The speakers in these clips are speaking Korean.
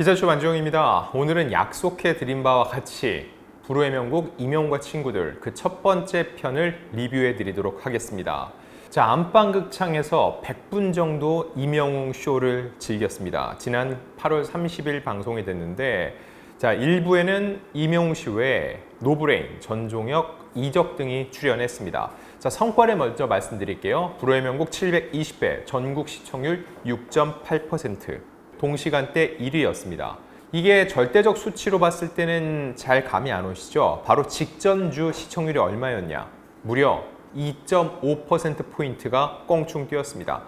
기자쇼 안주영입니다. 오늘은 약속해 드린 바와 같이 불후의 명곡 이명과 친구들 그 첫 번째 편을 리뷰해 드리도록 하겠습니다. 자, 안방극창에서 100분 정도 이명웅 쇼를 즐겼습니다. 지난 8월 30일 방송이 됐는데 자, 1부에는 이명웅 씨 외에 노브레인, 전종혁, 이적 등이 출연했습니다. 자, 성과를 먼저 말씀드릴게요. 불후의 명곡 720회, 전국 시청률 6.8%, 동시간대 1위였습니다. 이게 절대적 수치로 봤을 때는 잘 감이 안 오시죠? 바로 직전주 시청률이 얼마였냐? 무려 2.5%포인트가 껑충 뛰었습니다.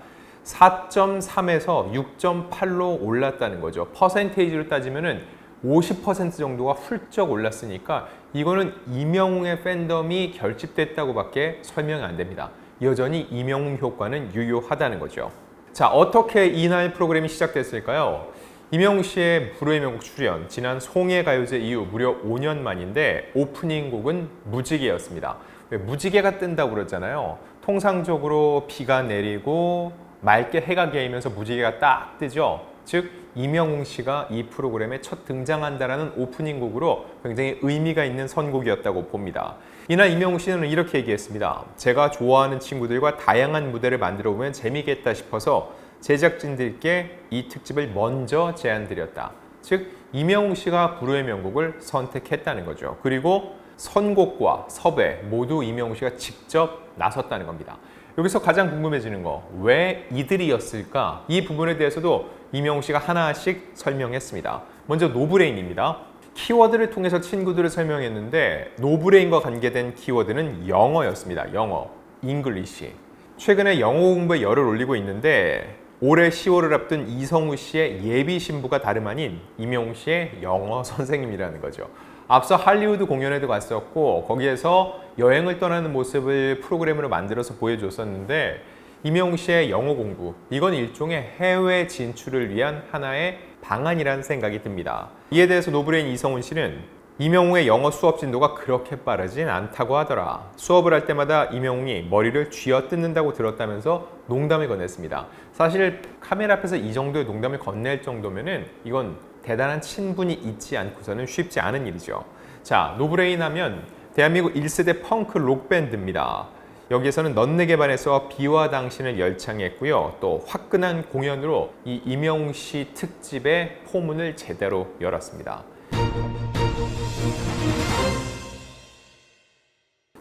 4.3에서 6.8로 올랐다는 거죠. 퍼센테이지로 따지면은 50% 정도가 훌쩍 올랐으니까 이거는 이명웅의 팬덤이 결집됐다고 밖에 설명이 안 됩니다. 여전히 이명웅 효과는 유효하다는 거죠. 자, 어떻게 이날 프로그램이 시작됐을까요? 이명웅 씨의 불후의 명곡 출연, 지난 송해 가요제 이후 무려 5년 만인데 오프닝 곡은 무지개였습니다. 왜 무지개가 뜬다고 그러잖아요. 통상적으로 비가 내리고 맑게 해가 개이면서 무지개가 딱 뜨죠. 즉 이명웅 씨가 이 프로그램에 첫 등장한다라는 오프닝 곡으로 굉장히 의미가 있는 선곡이었다고 봅니다. 이날 이명웅 씨는 이렇게 얘기했습니다. 제가 좋아하는 친구들과 다양한 무대를 만들어 보면 재미겠다 싶어서 제작진들께 이 특집을 먼저 제안드렸다. 즉 이명웅 씨가 불후의 명곡을 선택했다는 거죠. 그리고 선곡과 섭외 모두 이명웅 씨가 직접 나섰다는 겁니다. 여기서 가장 궁금해지는 거, 왜 이들이었을까? 이 부분에 대해서도 이명웅 씨가 하나씩 설명했습니다. 먼저 노브레인입니다. 키워드를 통해서 친구들을 설명했는데 노브레인과 관계된 키워드는 영어였습니다. 영어, 잉글리시. 최근에 영어 공부에 열을 올리고 있는데 올해 10월을 앞둔 이성우 씨의 예비 신부가 다름 아닌 이명웅 씨의 영어 선생님이라는 거죠. 앞서 할리우드 공연에도 갔었고 거기에서 여행을 떠나는 모습을 프로그램으로 만들어서 보여줬었는데 이명웅 씨의 영어 공부 이건 일종의 해외 진출을 위한 하나의 방안이라는 생각이 듭니다. 이에 대해서 노브레인 이성훈 씨는 이명웅의 영어 수업 진도가 그렇게 빠르진 않다고 하더라. 수업을 할 때마다 이명웅이 머리를 쥐어 뜯는다고 들었다면서 농담을 건넸습니다. 사실 카메라 앞에서 이 정도의 농담을 건넬 정도면은 이건 대단한 친분이 있지 않고서는 쉽지 않은 일이죠. 자, 노브레인 하면 대한민국 1세대 펑크 록밴드입니다. 여기에서는 넌 내게 반해서 비와 당신을 열창했고요. 또 화끈한 공연으로 이 이명웅 씨 특집의 포문을 제대로 열었습니다.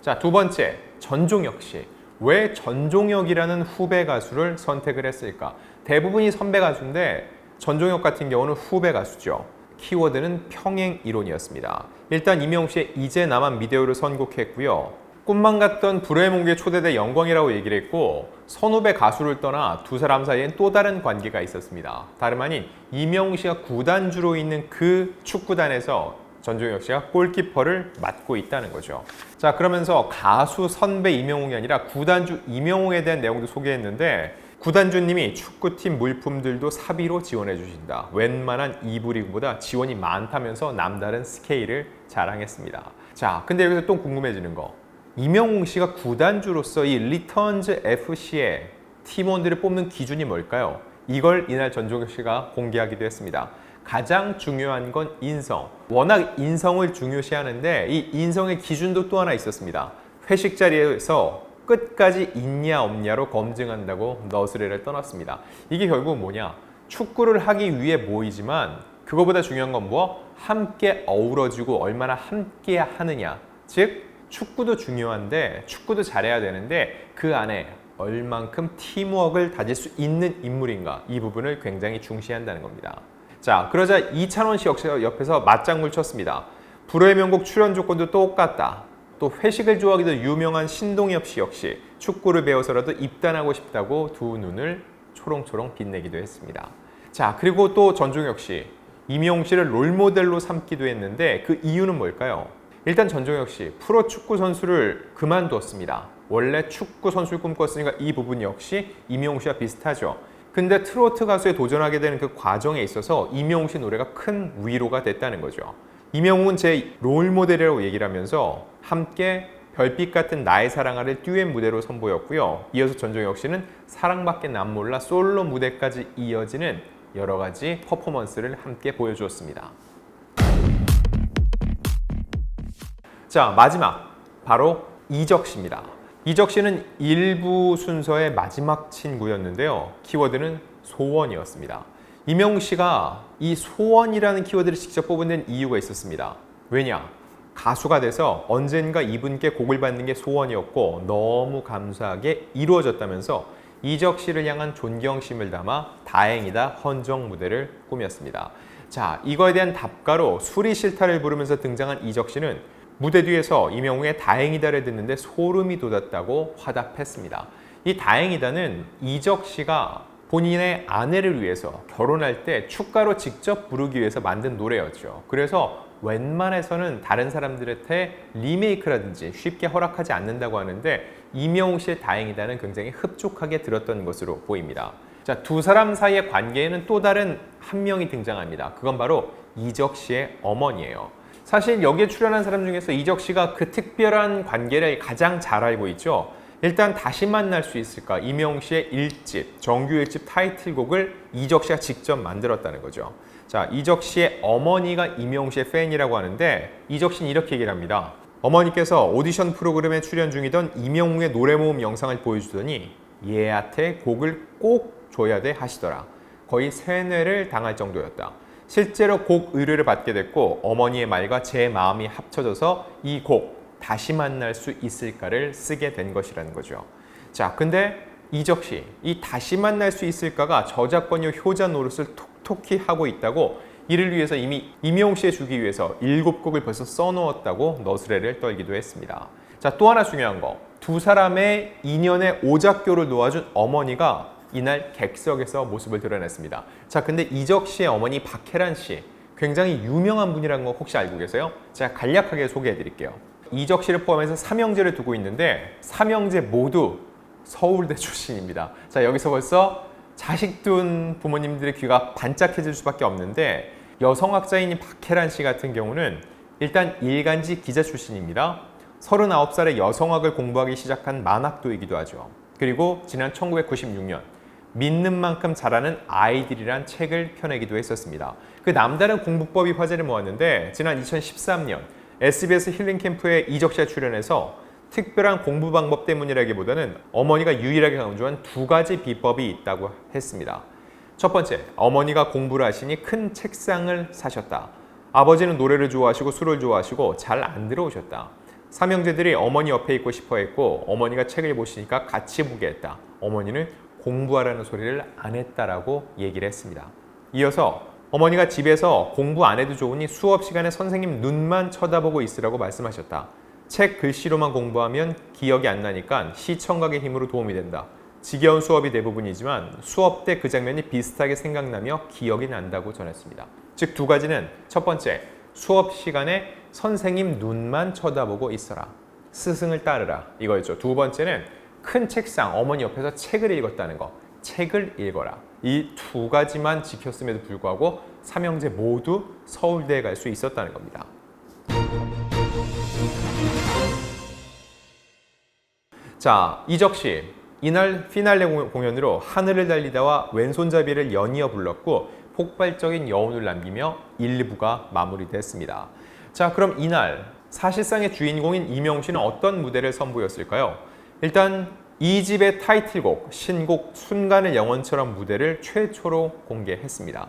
자, 두 번째, 전종혁 씨. 왜 전종혁이라는 후배 가수를 선택을 했을까? 대부분이 선배 가수인데 전종혁 같은 경우는 후배 가수죠. 키워드는 평행 이론이었습니다. 일단 이명웅 씨의 이제 나만 미디어를 선곡했고요. 꿈만 같던 불후의 몽에 초대돼 영광이라고 얘기를 했고 선후배 가수를 떠나 두 사람 사이엔 또 다른 관계가 있었습니다. 다름 아닌 이명웅 씨가 구단주로 있는 그 축구단에서 전종혁 씨가 골키퍼를 맡고 있다는 거죠. 자 그러면서 가수 선배 이명웅이 아니라 구단주 이명웅에 대한 내용도 소개했는데 구단주님이 축구팀 물품들도 사비로 지원해 주신다. 웬만한 2부 리그보다 지원이 많다면서 남다른 스케일을 자랑했습니다. 자 근데 여기서 또 궁금해지는 거 이명웅 씨가 구단주로서 이 리턴즈 FC의 팀원들을 뽑는 기준이 뭘까요? 이걸 이날 전종혁 씨가 공개하기도 했습니다. 가장 중요한 건 인성. 워낙 인성을 중요시하는데 이 인성의 기준도 또 하나 있었습니다. 회식 자리에서 끝까지 있냐 없냐로 검증한다고 너스레를 떠났습니다. 이게 결국 뭐냐? 축구를 하기 위해 모이지만 그거보다 중요한 건 뭐? 함께 어우러지고 얼마나 함께 하느냐. 즉 축구도 중요한데 축구도 잘해야 되는데 그 안에 얼만큼 팀워크를 다질 수 있는 인물인가 이 부분을 굉장히 중시한다는 겁니다. 자 그러자 이찬원 씨 역시 옆에서 맞장구를 쳤습니다. 불후의 명곡 출연 조건도 똑같다. 또 회식을 좋아하기도 유명한 신동엽 씨 역시 축구를 배워서라도 입단하고 싶다고 두 눈을 초롱초롱 빛내기도 했습니다. 자 그리고 또 전종혁 씨 이명웅 씨를 롤모델로 삼기도 했는데 그 이유는 뭘까요? 일단 전종혁 씨 프로 축구 선수를 그만두었습니다. 원래 축구 선수를 꿈꿨으니까 이 부분 역시 이명웅 씨와 비슷하죠. 근데 트로트 가수에 도전하게 되는 그 과정에 있어서 이명웅 씨 노래가 큰 위로가 됐다는 거죠. 이명웅은 제 롤모델이라고 얘기를 하면서 함께 별빛 같은 나의 사랑아를 듀엣 무대로 선보였고요. 이어서 전종혁 씨는 사랑밖에 난 몰라 솔로 무대까지 이어지는 여러 가지 퍼포먼스를 함께 보여주었습니다. 자, 마지막 바로 이적 씨입니다. 이적 씨는 일부 순서의 마지막 친구였는데요. 키워드는 소원이었습니다. 이명웅 씨가 이 소원이라는 키워드를 직접 뽑은 이유가 있었습니다. 왜냐? 가수가 돼서 언젠가 이분께 곡을 받는 게 소원이었고 너무 감사하게 이루어졌다면서 이적 씨를 향한 존경심을 담아 다행이다 헌정 무대를 꾸몄습니다. 자, 이거에 대한 답가로 술이 싫다를 부르면서 등장한 이적 씨는 무대 뒤에서 이명웅의 다행이다를 듣는데 소름이 돋았다고 화답했습니다. 이 다행이다는 이적 씨가 본인의 아내를 위해서 결혼할 때 축가로 직접 부르기 위해서 만든 노래였죠. 그래서 웬만해서는 다른 사람들한테 리메이크라든지 쉽게 허락하지 않는다고 하는데 이명웅 씨의 다행이다는 굉장히 흡족하게 들었던 것으로 보입니다. 자, 두 사람 사이의 관계에는 또 다른 한 명이 등장합니다. 그건 바로 이적 씨의 어머니예요. 사실 여기에 출연한 사람 중에서 이적 씨가 그 특별한 관계를 가장 잘 알고 있죠. 일단 다시 만날 수 있을까? 이명 씨의 일집 정규 일집 타이틀곡을 이적 씨가 직접 만들었다는 거죠. 자, 이적 씨의 어머니가 이명 씨의 팬이라고 하는데 이적 씨는 이렇게 얘기를 합니다. 어머니께서 오디션 프로그램에 출연 중이던 이명웅의 노래 모음 영상을 보여주더니 얘한테 곡을 꼭 줘야 돼 하시더라. 거의 세뇌를 당할 정도였다. 실제로 곡 의뢰를 받게 됐고 어머니의 말과 제 마음이 합쳐져서 이 곡 다시 만날 수 있을까를 쓰게 된 것이라는 거죠. 자, 근데 이적 씨, 이 다시 만날 수 있을까가 저작권료 효자 노릇을 톡톡히 하고 있다고 이를 위해서 이미 임용 씨에 주기 위해서 일곱 곡을 벌써 써놓았다고 너스레를 떨기도 했습니다. 자, 또 하나 중요한 거. 두 사람의 인연의 오작교를 놓아준 어머니가 이날 객석에서 모습을 드러냈습니다. 자, 근데 이적 씨의 어머니 박혜란 씨 굉장히 유명한 분이라는 거 혹시 알고 계세요? 제가 간략하게 소개해 드릴게요. 이적 씨를 포함해서 삼형제를 두고 있는데 삼형제 모두 서울대 출신입니다. 자, 여기서 벌써 자식 둔 부모님들의 귀가 반짝해질 수밖에 없는데 여성학자인 박혜란 씨 같은 경우는 일단 일간지 기자 출신입니다. 39살에 여성학을 공부하기 시작한 만학도이기도 하죠. 그리고 지난 1996년 믿는 만큼 잘하는 아이들이란 책을 펴내기도 했었습니다. 그 남다른 공부법이 화제를 모았는데 지난 2013년 SBS 힐링 캠프에 이적 씨가 출연해서 특별한 공부 방법 때문이라기보다는 어머니가 유일하게 강조한 두 가지 비법이 있다고 했습니다. 첫 번째, 어머니가 공부를 하시니 큰 책상을 사셨다. 아버지는 노래를 좋아하시고 술을 좋아하시고 잘 안 들어오셨다. 삼형제들이 어머니 옆에 있고 싶어 했고 어머니가 책을 보시니까 같이 보게 했다. 어머니는 공부하라는 소리를 안 했다라고 얘기를 했습니다. 이어서 어머니가 집에서 공부 안 해도 좋으니 수업 시간에 선생님 눈만 쳐다보고 있으라고 말씀하셨다. 책 글씨로만 공부하면 기억이 안 나니까 시청각의 힘으로 도움이 된다. 지겨운 수업이 대부분이지만 수업 때 그 장면이 비슷하게 생각나며 기억이 난다고 전했습니다. 즉 두 가지는 첫 번째, 수업 시간에 선생님 눈만 쳐다보고 있어라. 스승을 따르라. 이거였죠. 두 번째는 큰 책상, 어머니 옆에서 책을 읽었다는 거. 책을 읽어라. 이 두 가지만 지켰음에도 불구하고 삼형제 모두 서울대에 갈 수 있었다는 겁니다. 자, 이적 씨. 이날 피날레 공연으로 하늘을 달리다와 왼손잡이를 연이어 불렀고 폭발적인 여운을 남기며 1, 2부가 마무리됐습니다. 자, 그럼 이날 사실상의 주인공인 이명 씨는 어떤 무대를 선보였을까요? 일단 이 집의 타이틀곡 신곡 순간의 영원처럼 무대를 최초로 공개했습니다.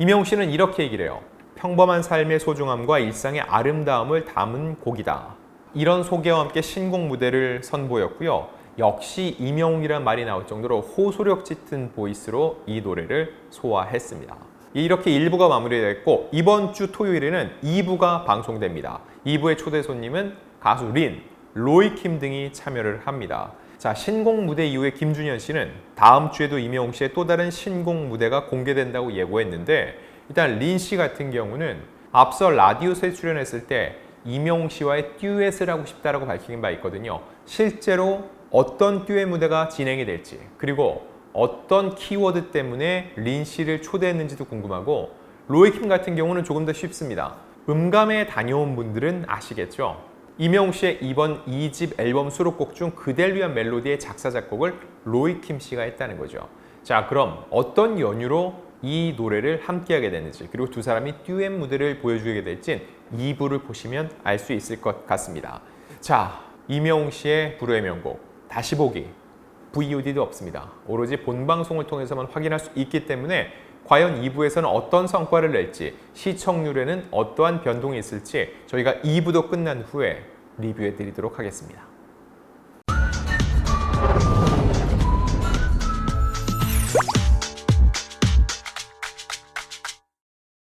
이명 씨는 이렇게 얘기를 해요. 평범한 삶의 소중함과 일상의 아름다움을 담은 곡이다. 이런 소개와 함께 신곡 무대를 선보였고요. 역시 이명웅이란 말이 나올 정도로 호소력 짙은 보이스로 이 노래를 소화했습니다. 이렇게 1부가 마무리됐고 이번 주 토요일에는 2부가 방송됩니다. 2부의 초대 손님은 가수 린, 로이킴 등이 참여를 합니다. 자, 신곡 무대 이후에 김준현 씨는 다음 주에도 이명웅 씨의 또 다른 신곡 무대가 공개된다고 예고했는데 일단 린 씨 같은 경우는 앞서 라디오스에 출연했을 때 이명웅 씨와의 듀엣을 하고 싶다라고 밝힌 바 있거든요. 실제로 어떤 듀엣 무대가 진행이 될지 그리고 어떤 키워드 때문에 린 씨를 초대했는지도 궁금하고 로이킴 같은 경우는 조금 더 쉽습니다. 음감에 다녀온 분들은 아시겠죠? 이명웅 씨의 이번 2집 앨범 수록곡 중 그댈 위한 멜로디의 작사 작곡을 로이 킴 씨가 했다는 거죠. 자, 그럼 어떤 연유로 이 노래를 함께 하게 되는지 그리고 두 사람이 듀엣 무대를 보여주게 될지 2부를 보시면 알 수 있을 것 같습니다. 자, 이명웅 씨의 불후의 명곡 다시 보기 VOD도 없습니다. 오로지 본 방송을 통해서만 확인할 수 있기 때문에 과연 2부에서는 어떤 성과를 낼지 시청률에는 어떠한 변동이 있을지 저희가 2부도 끝난 후에 리뷰해 드리도록 하겠습니다.